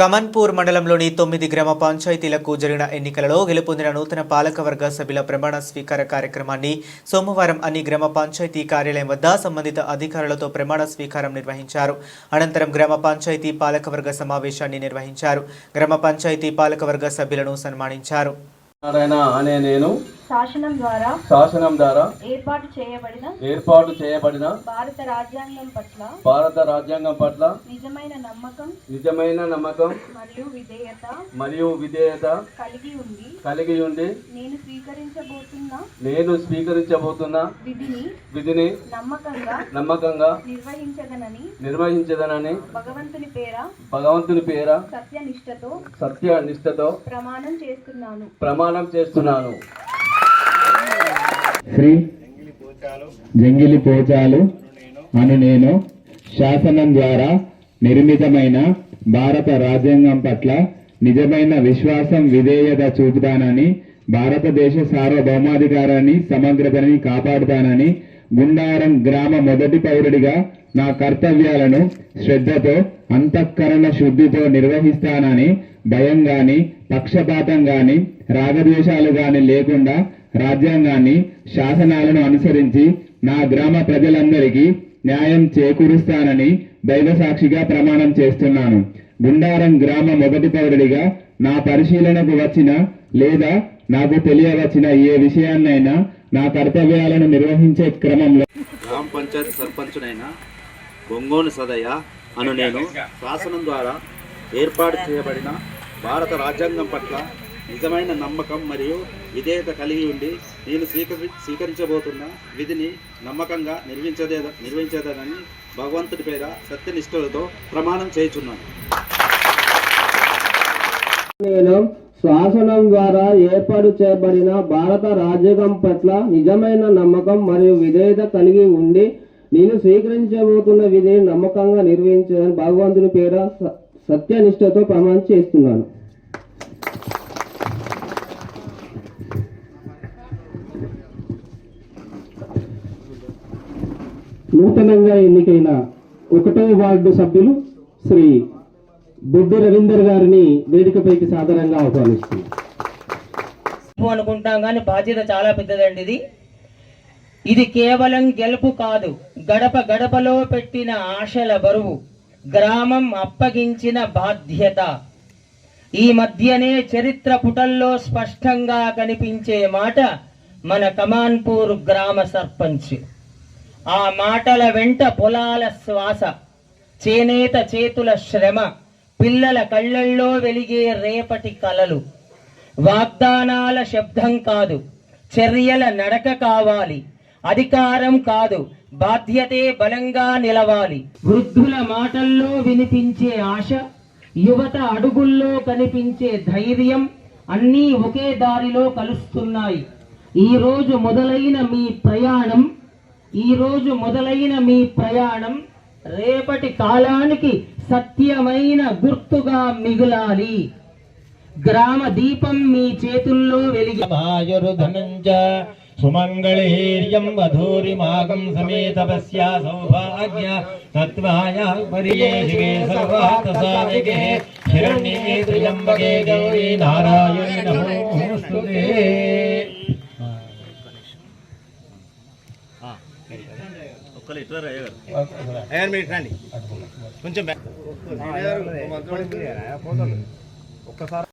కమన్పూర్ మండలంలోని తొమ్మిది గ్రామ పంచాయతీలకు జరిగిన ఎన్నికలలో గెలుపొందిన నూతన పాలకవర్గ సభ్యుల ప్రమాణ స్వీకార కార్యక్రమాన్ని సోమవారం అన్ని గ్రామ పంచాయతీ కార్యాలయం వద్ద సంబంధిత అధికారులతో ప్రమాణ స్వీకారం నిర్వహించారు. అనంతరం గ్రామ పంచాయతీ పాలకవర్గ సమావేశాన్ని నిర్వహించారు. గ్రామ పంచాయతీ పాలకవర్గ సభ్యులను సన్మానించారు. నారాయణ అనే నేను శాసనం ద్వారా శాసనం ద్వారా ఏర్పాటు చేయబడిన ఏర్పాటు చేయబడిన భారత రాజ్యాంగం పట్ల భారత రాజ్యాంగం పట్ల నిజమైన నమ్మకం నిజమైన నమ్మకం మరియు విధేయత మరియు విధేయత కలిగి ఉండి కలిగి ఉండి నేను స్వీకరించబోతున్న నేను స్వీకరించబోతున్న విధిని విధిని నమ్మకంగా నమ్మకంగా నిర్వహించదనని నిర్వహించదనని భగవంతుని పేర భగవంతుని పేర సత్యనిష్టతో సత్య నిష్ఠతో ప్రమాణం చేస్తున్నాను. ప్రమాణం చేస్తున్నాను. శ్రీ జంగిలి పోచాలు అను నేను శాసనం ద్వారా నిర్మితమైన భారత రాజ్యాంగం పట్ల నిజమైన విశ్వాసం విధేయత చూపుతానని భారతదేశ సార్వభౌమాధికారాన్ని సమగ్రతని కాపాడుతానని గుండారం గ్రామ మొదటి పౌరుడిగా నా కర్తవ్యాలను శ్రద్ధతో అంతఃకరణ శుద్ధితో నిర్వహిస్తానని భయం గాని పక్షపాతం గాని రాగద్వేషాలు గాని లేకుండా రాజ్యాంగాన్ని శాసనాలను అనుసరించి నా గ్రామ ప్రజలందరికీ న్యాయం చేకూరుస్తానని దైవ సాక్షిగా ప్రమాణం చేస్తున్నాను. గుండారం గ్రామ మొదటి పౌరుడిగా నా పరిశీలనకు వచ్చిన లేదా నాకు తెలియవచ్చిన ఏ విషయాన్నైనా నా కర్తవ్యాలను నిర్వహించే క్రమంలో గ్రామ పంచాయతీ సర్పంచునైన బొంగోని సదయ్య అను నేను శాసనం ద్వారా ఏర్పాటు చేయబడిన భారత రాజ్యాంగం పట్ల నిజమైన నమ్మకం మరియు విధేయత కలిగి ఉండి నేను స్వీకరి స్వీకరించబోతున్న విధిని నమ్మకంగా నిర్వహించదే నిర్వహించేదనని భగవంతుడి పేర సత్యనిష్ఠులతో ప్రమాణం చేయుచున్నాను. నేను శాసనం ద్వారా ఏర్పాటు చేయబడిన భారత రాజ్యాంగం పట్ల నిజమైన నమ్మకం మరియు విధేయత కలిగి ఉండి నేను స్వీకరించబోతున్న విధిని నమ్మకంగా నిర్వహించదని భగవంతుని పేర సత్యనిష్టతో ప్రమాణం చేస్తున్నాను. నూతనంగా ఎన్నికైన ఒకటో వార్డు సభ్యులు శ్రీ బొడ్డు రవీందర్ గారిని వేదికపైకి సాధారణంగా ఆహ్వానిస్తున్నారు అనుకుంటాం కానీ బాధ్యత చాలా పెద్దదండి ఇది. ఇది కేవలం గెలుపు కాదు గడప గడపలో పెట్టిన ఆశల బరువు గ్రామం అప్పగించిన బాధ్యత. ఈ మధ్యనే చరిత్ర పుటల్లో స్పష్టంగా కనిపించే మాట మన కమాన్పూర్ గ్రామ సర్పంచ్. ఆ మాటల వెంట పొలాల శ్వాస చేనేత చేతుల శ్రమ పిల్లల కళ్ళల్లో వెలిగే రేపటి కలలు. వాగ్దానాల శబ్దం కాదు చర్యల నడక కావాలి అధికారం కాదు బాధ్యతే బలంగా నిలవాలి. వృద్ధుల మాటల్లో వినిపించే ఆశ యువత అడుగుల్లో కనిపించే ధైర్యం అన్నీ ఒకే దారిలో కలుస్తున్నాయి. ఈ రోజు మొదలైన మీ ప్రయాణం ఈరోజు మొదలైన మీ ప్రయాణం రేపటి కాలానికి సత్యమైన గుర్తుగా మిగులాలి. గ్రామ దీపం మీ చేతుల్లో వెలిగి ఆయుర్ధనంచ సుమంగళీర్యం వధూరిమాగం సమేతపస్యా సౌభాగ్య తత్వాయ పరియే శివే సాధికే హిరణ్యే త్రియంబకే గౌరీ నారాయణి నమోస్తుతే కొంచెం